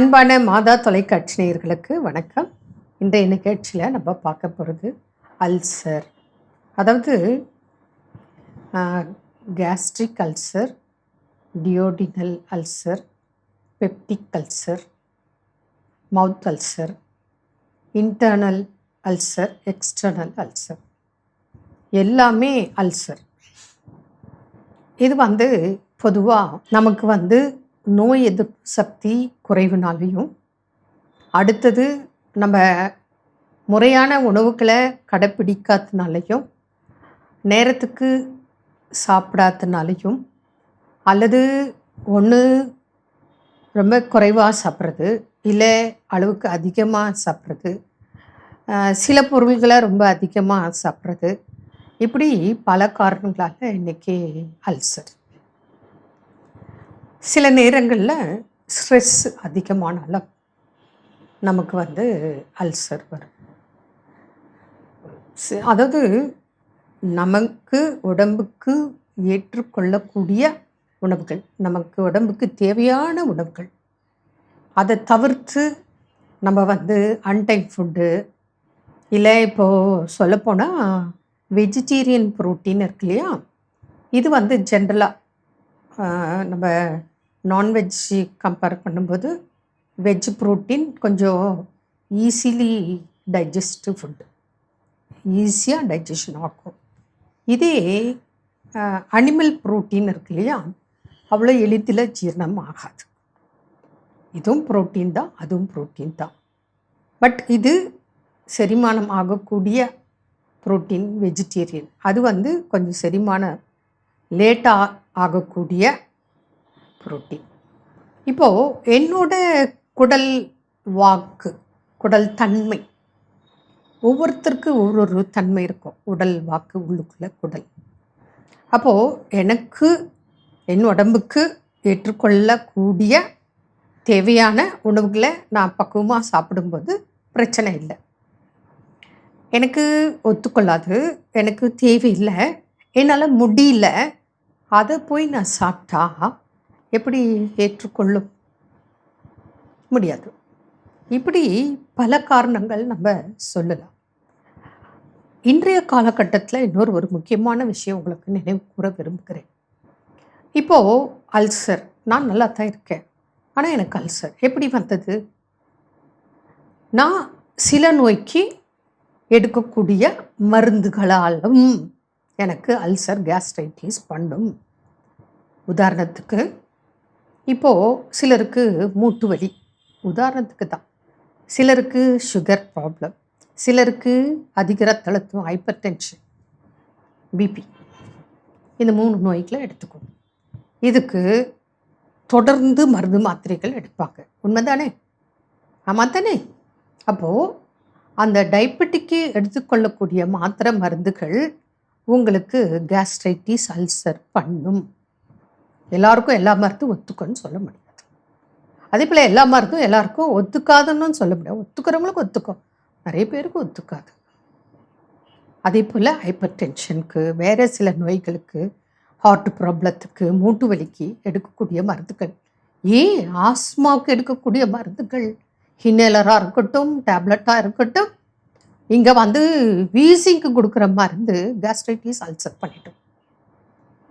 அன்பான மாதா தொலைக்காட்சி நேயர்களுக்கு வணக்கம். இன்றைய நிகழ்ச்சியில் நம்ம பார்க்க போகிறது அல்சர். அதாவது gastric ulcer duodenal ulcer peptic ulcer mouth ulcer internal ulcer external ulcer எல்லாமே அல்சர். இது வந்து பொதுவாக நமக்கு வந்து நோய் எதிர்ப்பு சக்தி குறைவுனாலையும் அடுத்தது நம்ம முறையான உணவுகளை கடைப்பிடிக்காதனாலையும் நேரத்துக்கு சாப்பிடாதனாலையும் அல்லது ஒன்று ரொம்ப குறைவாக சாப்பிட்றது இல்லை அளவுக்கு அதிகமாக சாப்பிட்றது சில பொருள்களை ரொம்ப அதிகமாக சாப்பிட்றது இப்படி பல காரணங்களால் இன்றைக்கி அல்சர். சில நேரங்களில் ஸ்ட்ரெஸ் அதிகமானாலும் நமக்கு வந்து அல்சர் வரும். சி- அதாவது நமக்கு உடம்புக்கு ஏற்றுக்கொள்ளக்கூடிய உணவுகள் நமக்கு உடம்புக்கு தேவையான உணவுகள் அதை தவிர்த்து நம்ம வந்து அன்டைம் ஃபுட்டு இல்லை இப்போது சொல்லப்போனால் வெஜிடேரியன் புரோட்டீன் இருக்கு இல்லையா? இது வந்து ஜென்ரலாக நம்ம நான்வெஜ் கம்பேர் பண்ணும்போது வெஜ் ப்ரோட்டீன் கொஞ்சம் ஈஸிலி டைஜஸ்டிவ் ஃபுட்டு ஈஸியாக டைஜஷன் ஆகும். இதே அனிமல் புரோட்டீன் இருக்கு இல்லையா? அவ்வளோ எளிதில் ஜீரணம் ஆகாது. இதுவும் புரோட்டீன் தான் அதுவும் புரோட்டீன் தான். பட் இது செரிமானம் ஆகக்கூடிய புரோட்டீன் வெஜிடேரியன் அது வந்து கொஞ்சம் செரிமானம் லேட்டாக ஆகக்கூடிய புரோட்டீன் இப்போது என்னோட குடல் வாக்கு குடல் தன்மை. ஒவ்வொருத்தருக்கு ஒவ்வொரு தன்மை இருக்கும். உடல் வாக்கு உள்ளுக்குள்ள குடல். அப்போது எனக்கு என் உடம்புக்கு ஏற்றுக்கொள்ளக்கூடிய தேவையான உணவுகளை நான் பக்குவமாக சாப்பிடும்போது பிரச்சனை இல்லை. எனக்கு ஒத்துக்கொள்ளாது. எனக்கு தேவையில்லை. என்னால் முடியல. அதை போய் நான் சாப்பிட்டா எப்படி ஏற்றுக்கொள்ளும்? முடியாது. இப்படி பல காரணங்கள் நம்ம சொல்லலாம். இன்றைய காலகட்டத்தில் இன்னொரு ஒரு முக்கியமான விஷயம் உங்களுக்கு நினைவு கூற விரும்புகிறேன். இப்போது அல்சர் நான் நல்லா தான் இருக்கேன். ஆனால் எனக்கு அல்சர். எப்படி வந்தது? நான் சில நோய்க்கு எடுக்கக்கூடிய மருந்துகளாலும் எனக்கு அல்சர் கேஸ்ட்ரைட்டிஸ் பண்ணும் உதாரணத்துக்கு இப்போது சிலருக்கு மூட்டு வலி. உதாரணத்துக்கு தான். சிலருக்கு சுகர் ப்ராப்ளம் சிலருக்கு அதிக ரத்த அழுத்தம் ஹைப்பர் டென்ஷன் பிபி இந்த மூணு நோய்களை எடுத்துக்கணும். இதுக்கு தொடர்ந்து மருந்து மாத்திரைகள் எடுப்பாங்க. உண்மைதானே? ஆமாம் தானே அப்போது அந்த டயபெட்டிக்கு எடுத்துக்கொள்ளக்கூடிய மாத்திரை மருந்துகள் உங்களுக்கு கேஸ்ட்ரைட்டிஸ் அல்சர் பண்ணும். எல்லாருக்கும் எல்லா மருந்தும் ஒத்துக்கன்னு சொல்ல முடியாது. அதே போல் எல்லா மருந்தும் எல்லாருக்கும் ஒத்துக்காதுன்னு சொல்ல முடியாது. ஒத்துக்கிறவங்களுக்கு ஒத்துக்கும். நிறைய பேருக்கு ஒத்துக்காது. அதே போல் ஹைப்பர் டென்ஷனுக்கு வேறு சில நோய்களுக்கு ஹார்ட் ப்ராப்ளத்துக்கு மூட்டு வலிக்கு எடுக்கக்கூடிய மருந்துகள். ஏன்? ஆஸ்மாவுக்கு எடுக்கக்கூடிய மருந்துகள். ஹின்னேலராக இருக்கட்டும் டேப்லெட்டாக இருக்கட்டும். இங்கே வந்து வீசிங்க்கு கொடுக்குற மருந்து கேஸ்ட்ரைட்டிஸ் அல்சர் பண்ணிட்டோம்.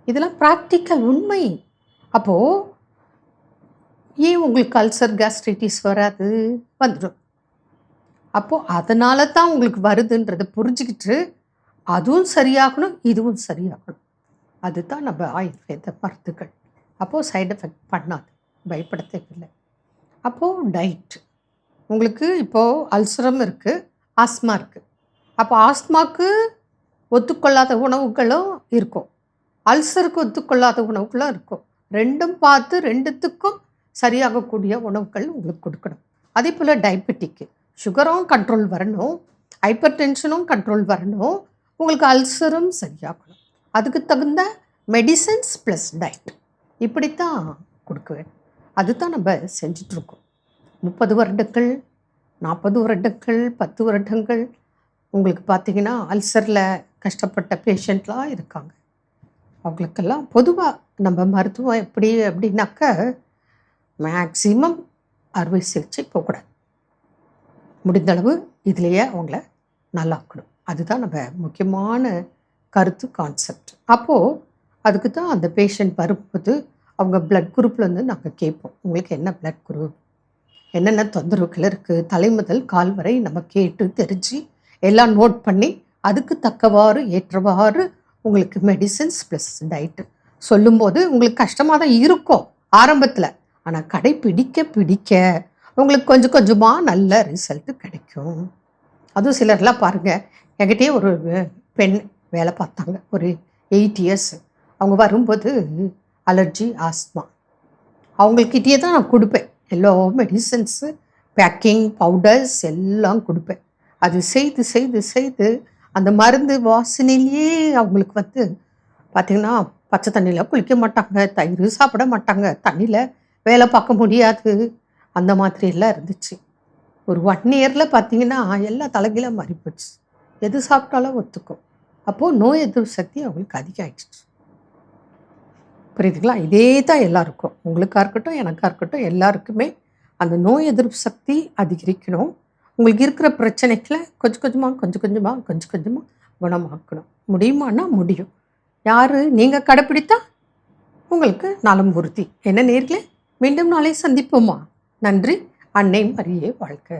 இதெல்லாம் ப்ராக்டிக்கல் உண்மை. அப்போது ஏன் உங்களுக்கு அல்சர் கேஸ்ட்ரைட்டிஸ் வராது? வந்துடும். அப்போது அதனால தான் உங்களுக்கு வருதுன்றதை புரிஞ்சுக்கிட்டு அதுவும் சரியாகணும் இதுவும் சரியாகணும். அதுதான் நம்ம ஆயுர்வேத மருந்துகள். அப்போது சைடு எஃபெக்ட் பண்ணாது. பயப்பட தேவையில்லை அப்போது டயட் உங்களுக்கு இப்போது அல்சரம் இருக்குது ஆஸ்மா இருக்குது அப்போ ஆஸ்மாக்கு ஒத்துக்கொள்ளாத உணவுகளும் இருக்கும். அல்சருக்கு ஒத்துக்கொள்ளாத உணவுகளும் இருக்கும். ரெண்டும் பார்த்து ரெண்டுத்துக்கும் சரியாகக்கூடிய உணவுகள் உங்களுக்கு கொடுக்கணும். அதே போல் டயபெட்டிக்கு சுகரும் கண்ட்ரோல் வரணும். ஹைப்பர் டென்ஷனும் கண்ட்ரோல் வரணும். உங்களுக்கு அல்சரும் சரியாகணும். அதுக்கு தகுந்த மெடிசன்ஸ் ப்ளஸ் டயட் இப்படித்தான் கொடுக்க வேண்டும் அதுதான் நம்ம செஞ்சிட்ருக்கோம் முப்பது வருடங்கள் நாற்பது வருடங்கள் பத்து வருடங்கள் உங்களுக்கு பார்த்தீங்கன்னா அல்சரில் கஷ்டப்பட்ட பேஷண்ட்லாம் இருக்காங்க. அவங்களுக்கெல்லாம் பொதுவாக நம்ம மருத்துவம் எப்படி அப்படின்னாக்க மேக்ஸிமம் அறுவை சிகிச்சை போகக்கூடாது. முடிந்தளவு இதுலேயே அவங்கள நல்லாக்கணும். அதுதான் நம்ம முக்கியமான கருத்து கான்செப்ட் அப்போது அதுக்கு தான் அந்த பேஷண்ட் வரும்போது அவங்க பிளட் குரூப்லேருந்து நாங்கள் கேட்போம். உங்களுக்கு என்ன பிளட் குரூப் என்னென்ன தொந்தரவுகள் இருக்குது தலை முதல் கால் வரை நம்ம கேட்டு தெரிஞ்சு எல்லாம் நோட் பண்ணி அதுக்கு தக்கவாறு ஏற்றவாறு உங்களுக்கு மெடிசின்ஸ் ப்ளஸ் டயட்டு சொல்லும்போது உங்களுக்கு கஷ்டமாக தான் இருக்கும் ஆரம்பத்தில். ஆனால் கடைப்பிடிக்க பிடிக்க உங்களுக்கு கொஞ்சம் கொஞ்சமாக நல்ல ரிசல்ட்டு கிடைக்கும். அதுவும் சிலர்லாம் பாருங்கள் என்கிட்டயே ஒரு பெண் வேலை பார்த்தாங்க. ஒரு எயிட் இயர்ஸ் அவங்க வரும்போது அலர்ஜி ஆஸ்மா அவங்கக்கிட்டே தான் நான் கொடுப்பேன். எல்லா மெடிசன்ஸு பேக்கிங் பவுடர்ஸ் எல்லாம் கொடுப்பேன். அது செய்து செய்து செய்து அந்த மருந்து வாசனையிலேயே அவங்களுக்கு வந்து பார்த்திங்கன்னா பச்சை தண்ணியில் குளிக்க மாட்டாங்க தயிர் சாப்பிட மாட்டாங்க தண்ணியில் வேலை பார்க்க முடியாது. அந்த மாதிரியெல்லாம் இருந்துச்சு. ஒரு ஒன் இயரில் பார்த்தீங்கன்னா எல்லா தலைகீழும் மாறி போச்சு. எது சாப்பிட்டாலும் ஒத்துக்கும். அப்போது நோய் எதிர்ப்பு சக்தி அவங்களுக்கு அதிகமாகிடுச்சு புரியுதுங்களா? இதே தான் எல்லாருக்கும். உங்களுக்காக இருக்கட்டும் எனக்காக இருக்கட்டும் எல்லாருக்குமே அந்த நோய் எதிர்ப்பு சக்தி அதிகரிக்கணும். உங்களுக்கு இருக்கிற பிரச்சனைகளை கொஞ்சம் கொஞ்சமாக கொஞ்சம் கொஞ்சமாக கொஞ்சம் கொஞ்சமாக குணமாக்கணும். முடியுமானா முடியும். யார் நீங்கள் கடைப்பிடித்தா உங்களுக்கு நலம் உறுதி. என்ன நேர்களே மீண்டும் நாளை சந்திப்போமா? நன்றி. அன்னை மரியே வாழ்க்கை